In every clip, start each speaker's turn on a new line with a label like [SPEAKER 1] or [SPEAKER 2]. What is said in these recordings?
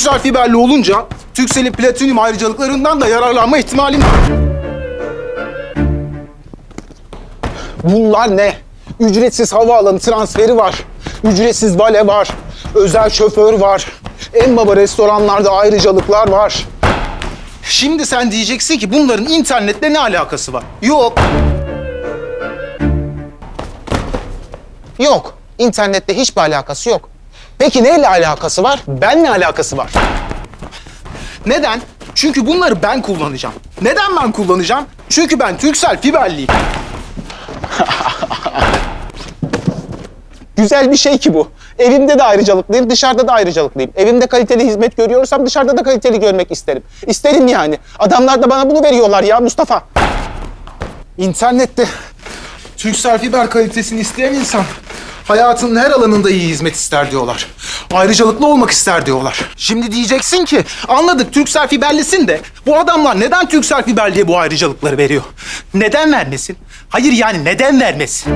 [SPEAKER 1] Türksel fiberli olunca Türksel'in platinyum ayrıcalıklarından da yararlanma ihtimalim var. Bunlar ne? Ücretsiz havaalanı transferi var. Ücretsiz vale var. Özel şoför var. En baba restoranlarda ayrıcalıklar var. Şimdi sen diyeceksin ki bunların internetle ne alakası var? Yok. Yok. İnternette hiçbir alakası yok. Peki neyle alakası var? Benle alakası var. Neden? Çünkü bunları ben kullanacağım. Neden ben kullanacağım? Çünkü ben Türksel fiberliyim. Güzel bir şey ki bu. Evimde de ayrıcalıklıyım, dışarıda da ayrıcalıklıyım. Evimde kaliteli hizmet görüyorsam dışarıda da kaliteli görmek isterim. İsterim yani. Adamlar da bana bunu veriyorlar ya Mustafa. İnternette Türksel fiber kalitesini isteyen insan hayatının her alanında iyi hizmet ister diyorlar. Ayrıcalıklı olmak ister diyorlar. Şimdi diyeceksin ki anladık Türksel fiberlisin de bu adamlar neden Türksel fiberliye bu ayrıcalıkları veriyor? Neden vermesin? Hayır yani neden vermesin?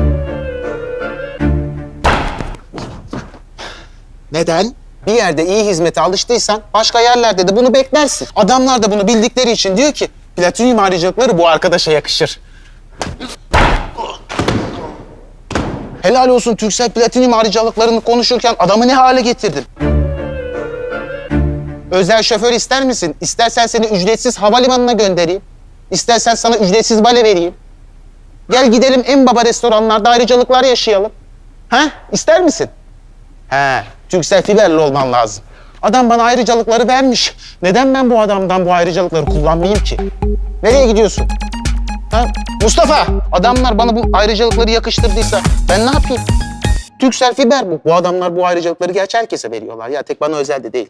[SPEAKER 1] Neden? Bir yerde iyi hizmete alıştıysan başka yerlerde de bunu beklersin. Adamlar da bunu bildikleri için diyor ki platinyum ayrıcalıkları bu arkadaşa yakışır. Helal olsun Türksel platinyum ayrıcalıklarını konuşurken adamı ne hale getirdin? Özel şoför ister misin? İstersen seni ücretsiz havalimanına göndereyim. İstersen sana ücretsiz bale vereyim. Gel gidelim en baba restoranlarda ayrıcalıklar yaşayalım. Ha? İster misin? He, Türksel fiberli olman lazım. Adam bana ayrıcalıkları vermiş. Neden ben bu adamdan bu ayrıcalıkları kullanmayayım ki? Nereye gidiyorsun? Ha? Mustafa, adamlar bana bu ayrıcalıkları yakıştırdıysa ben ne yapayım? Türksel fiber bu. Bu adamlar bu ayrıcalıkları gerçi herkese veriyorlar. Ya tek bana özel de değil.